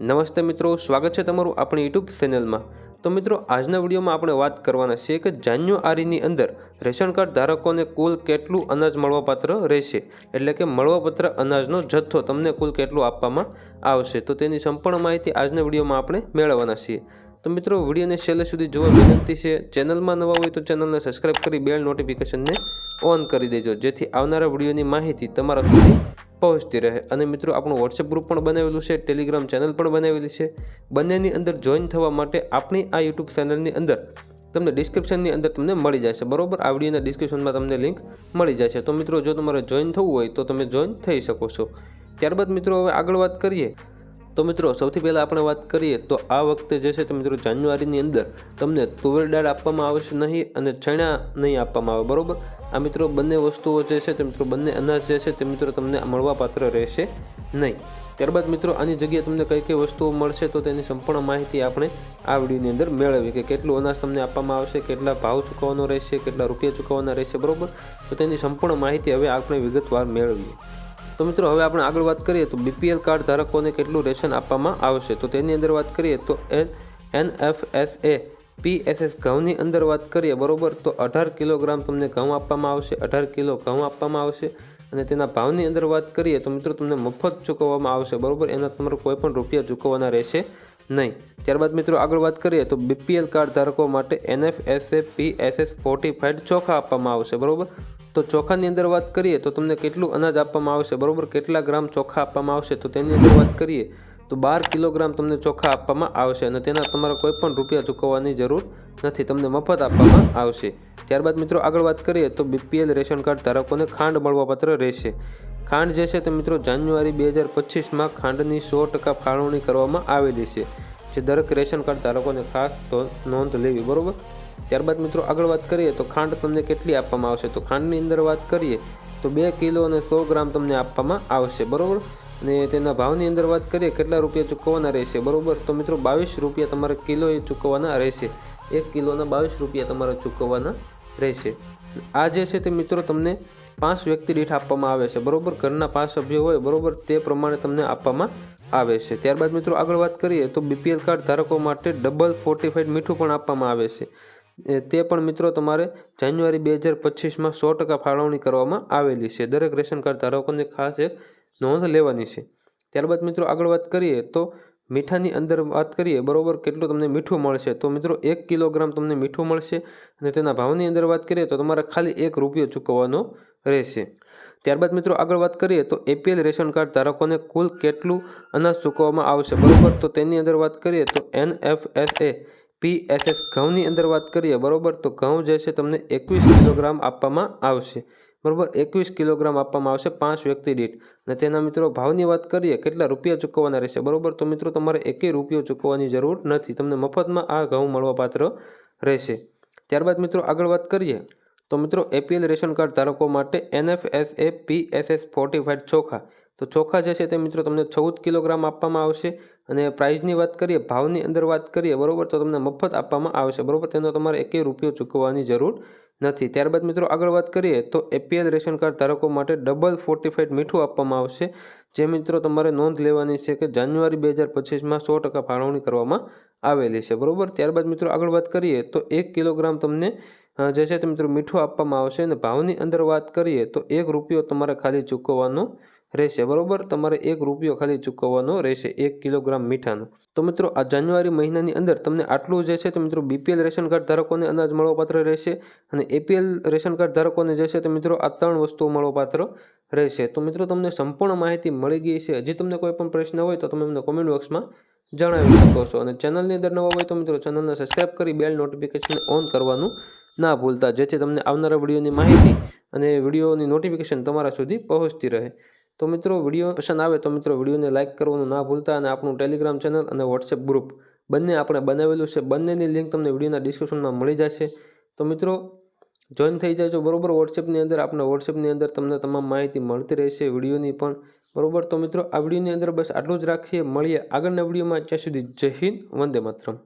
નમસ્તે મિત્રો, સ્વાગત છે તમારું આપણી યુટ્યુબ ચેનલમાં તો મિત્રો, આજના વિડીયોમાં આપણે વાત કરવાના છીએ કે જાન્યુઆરીની અંદર રેશન કાર્ડ ધારકોને કુલ કેટલું અનાજ મળવાપાત્ર રહેશે? એટલે કે મળવાપાત્ર અનાજનો જથ્થો તમને કુલ કેટલું આપવામાં આવશે? તો તેની સંપૂર્ણ માહિતી આજના વિડીયોમાં આપણે મેળવવાના છીએ. તો મિત્રો, વિડીયોને છેલ્લે સુધી જોવા વિનંતી છે, ચેનલમાં નવા હોય તો ચેનલને સબસ્ક્રાઇબ કરી બેલ નોટિફિકેશનને ઓન કરી દેજો, જેથી આવનારા વિડીયોની માહિતી તમારા સુધી પહોંચતી રહે. અને મિત્રો, આપણું વોટ્સએપ ગ્રુપ પણ બનાવેલું છે ટેલિગ્રામ ચેનલ પણ બનાવેલી છે. બંનેની અંદર જોઈન થવા માટે આપણી આ યુટ્યુબ ચેનલની અંદર તમને ડિસ્ક્રિપ્શનની અંદર તમને મળી જશે, બરોબર? આ વિડીયોના ડિસ્ક્રિપ્શનમાં તમને લિંક મળી જશે. તો મિત્રો, જો તમારે જોઈન થવું હોય તો તમે જોઈન થઈ શકો છો. ત્યારબાદ મિત્રો, હવે આગળ વાત કરીએ. તો મિત્રો, સૌથી પહેલાં આપણે વાત કરીએ તો આ વખતે જે છે તે મિત્રો જાન્યુઆરીની અંદર તમને તુવેર દાળ આપવામાં આવશે નહીં અને ચણા નહીં આપવામાં આવે, બરાબર? આ મિત્રો બંને વસ્તુઓ જે છે તે મિત્રો બંને અનાજ જે છે તે મિત્રો તમને મળવાપાત્ર રહેશે નહીં. ત્યારબાદ મિત્રો, આની જગ્યાએ તમને કઈ કઈ વસ્તુઓ મળશે તો તેની સંપૂર્ણ માહિતી આપણે આ વિડીયોની અંદર મેળવી કે કેટલું અનાજ તમને આપવામાં આવશે, કેટલા ભાવ ચૂકવવાનો રહેશે, કેટલા રૂપિયા ચૂકવવાના રહેશે, બરાબર? તો તેની સંપૂર્ણ માહિતી હવે આપણે વિગતવાર મેળવીએ. તો મિત્રો, હવે આપણે આગળ વાત કરીએ તો બીપીએલ કાર્ડ ધારકોને કેટલું રેશન આપવામાં આવશે? તો તેની અંદર વાત કરીએ તો N N F S A PSS ઘઉંની અંદર વાત કરીએ, બરાબર? તો અઢાર કિલોગ્રામ તમને ઘઉં આપવામાં આવશે, અઢાર કિલો ઘઉં આપવામાં આવશે અને તેના ભાવની અંદર વાત કરીએ તો મિત્રો, તમને મફત ચૂકવવામાં આવશે, બરાબર? એના તમારે કોઈ પણ રૂપિયા ચૂકવવાના રહેશે નહીં. ત્યારબાદ મિત્રો, આગળ વાત કરીએ તો બીપીએલ કાર્ડ ધારકો માટે એનએફએસએ પીએસએસ ફોર્ટીફાઈડ ચોખા આપવામાં આવશે, બરોબર? તો ચોખાની અંદર વાત કરીએ તો તમને કેટલું અનાજ આપવામાં આવશે, બરાબર? કેટલા ગ્રામ ચોખા આપવામાં આવશે તો તેની અંદર વાત કરીએ તો બાર કિલોગ્રામ તમને ચોખા આપવામાં આવશે અને તેના તમારે કોઈ પણ રૂપિયા ચૂકવવાની જરૂર નથી, તમને મફત આપવામાં આવશે. ત્યારબાદ મિત્રો આગળ વાત કરીએ તો બીપીએલ રેશન કાર્ડ ધારકોને ખાંડ મળવાપાત્ર રહેશે. ખાંડ જે છે તે મિત્રો જાન્યુઆરી બે હજાર પચીસમાં ખાંડની સો ટકા ફાળવણી કરવામાં આવેલી છે જે દરેક રેશન કાર્ડ ધારકોને ખાસ નોંધ લેવી, બરોબર? ત્યારબાદ મિત્રો આગળ વાત કરીએ તો ખાંડ તમને કેટલી આપવામાં આવશે? તો ખાંડની અંદર વાત કરીએ તો બે કિલો અને સો ગ્રામ તમને આપવામાં આવશે, બરાબર? અને તેના ભાવની અંદર વાત કરીએ, કેટલા રૂપિયા ચૂકવવાના રહેશે? બરોબર? તો મિત્રો બાવીસ રૂપિયા તમારે કિલો એ ચૂકવવાના રહેશે. એક કિલોના બાવીસ રૂપિયા તમારે ચૂકવવાના રહેશે. આ જે છે તે મિત્રો તમને પાંચ વ્યક્તિ દીઠ આપવામાં આવે છે, બરોબર? ઘરના પાંચ સભ્યો હોય, બરોબર? તે પ્રમાણે તમને આપવામાં આવે છે. ત્યારબાદ મિત્રો આગળ વાત કરીએ તો બીપીએલ કાર્ડ ધારકો માટે ડબલ ફોર્ટિફાઈડ મીઠું પણ આપવામાં આવે છે. તે પણ મિત્રો તમારે જાન્યુઆરી બે હજાર પચીસમાં સો ટકા ફાળવણી કરવામાં આવેલી છે. દરેક રેશન કાર્ડ ધારકોને ખાસ એક નોંધ લેવાની છે. ત્યારબાદ મિત્રો આગળ વાત કરીએ તો મીઠાની અંદર વાત કરીએ, બરાબર, કેટલું તમને મીઠું મળશે? તો મિત્રો એક કિલોગ્રામ તમને મીઠું મળશે અને તેના ભાવની અંદર વાત કરીએ તો તમારે ખાલી એક રૂપિયો ચૂકવવાનો રહેશે. ત્યારબાદ મિત્રો આગળ વાત કરીએ તો એપીએલ રેશન કાર્ડ ધારકોને કુલ કેટલું અનાજ ચૂકવવામાં આવશે? બરાબર, તો તેની અંદર વાત કરીએ તો N F S A PSS ઘઉંની અંદર વાત કરીએ, બરોબર? તો ઘઉં જે છે તમને એકવીસ કિલોગ્રામ આપવામાં આવશે. બરાબર? એકવીસ કિલોગ્રામ આપવામાં આવશે પાંચ વ્યક્તિ દીઠ. અને તેના મિત્રો ભાવની વાત કરીએ, કેટલા રૂપિયા ચૂકવવાના રહેશે? બરોબર? તો મિત્રો તમારે એકેય રૂપિયો ચૂકવવાની જરૂર નથી. તમને મફતમાં આ ઘઉં મળવાપાત્ર રહેશે. ત્યારબાદ મિત્રો આગળ વાત કરીએ. તો મિત્રો એપીએલ રેશન કાર્ડ ધારકો માટે એનએફએસએ પીએસએસ ફોર્ટીફાઈડ ચોખા. તો ચોખા જે છે તે મિત્રો તમને ચૌદ કિલોગ્રામ આપવામાં આવશે. અને પ્રાઇઝની વાત કરીએ, ભાવની અંદર વાત કરીએ, બરાબર, તો તમને મફત આપવામાં આવશે, બરાબર, તેનો તમારે એકેય રૂપિયો ચૂકવવાની જરૂર નથી. ત્યારબાદ મિત્રો આગળ વાત કરીએ, તો એપીએલ રેશન કાર્ડ ધારકો માટે ડબલ ફોર્ટીફાઈડ મીઠું આપવામાં આવશે, જે મિત્રો તમારે નોંધ લેવાની છે કે જાન્યુઆરી બે હજાર પચીસમાં સો ટકા ફાળવણી કરવામાં આવેલી છે, બરાબર? ત્યારબાદ મિત્રો આગળ વાત કરીએ, તો એક કિલોગ્રામ તમને જે છે તે મિત્રો મીઠું આપવામાં આવશે અને ભાવની અંદર વાત કરીએ, તો એક રૂપિયો તમારે ખાલી ચૂકવવાનો રહેશે, બરોબર? તમારે એક રૂપિયો ખાલી ચૂકવવાનો રહેશે, એક કિલોગ્રામ મીઠાનો. તો મિત્રો, આ જાન્યુઆરી મહિનાની અંદર તમને આટલું જે છે તો મિત્રો બીપીએલ રેશન કાર્ડ ધારકોને અનાજ મળવાપાત્ર રહેશે અને એપીએલ રેશન કાર્ડ ધારકોને જે છે તે મિત્રો આ ત્રણ વસ્તુઓ મળવાપાત્ર રહેશે. તો મિત્રો, તમને સંપૂર્ણ માહિતી મળી ગઈ છે. હજી તમને કોઈ પણ પ્રશ્ન હોય તો તમે અમને કોમેન્ટ બોક્સમાં જણાવી શકો છો. અને ચેનલની અંદર નવા હોય તો મિત્રો ચેનલને સબસ્ક્રાઈબ કરી બેલ નોટિફિકેશન ઓન કરવાનું ના ભૂલતા, જેથી તમને આવનારા વિડીયોની માહિતી અને વિડીયોની નોટિફિકેશન તમારા સુધી પહોંચતી રહે. તો મિત્રો વીડિયો પસંદ આવે તો મિત્રો વિડીયોને લાઇક કરવાનું ના ભૂલતા અને આપણું ટેલિગ્રામ ચેનલ અને વોટ્સએપ ગ્રુપ બંને આપણે બનાવેલું છે. બંનેની લિંક તમને વિડીયોના ડિસ્ક્રિપ્શનમાં મળી જશે. તો મિત્રો જોઈન થઈ જાજો. બરોબર વોટ્સએપની અંદર આપણે વોટ્સએપની અંદર તમને તમામ માહિતી મળતી રહેશે વિડીયોની પણ. બરોબર, તો મિત્રો, આ વિડીયોની અંદર બસ આટલું જ રાખીએ. મળીએ આગળના વિડીયોમાં. ત્યાં સુધી જય હિન્દ, વંદે માતરમ.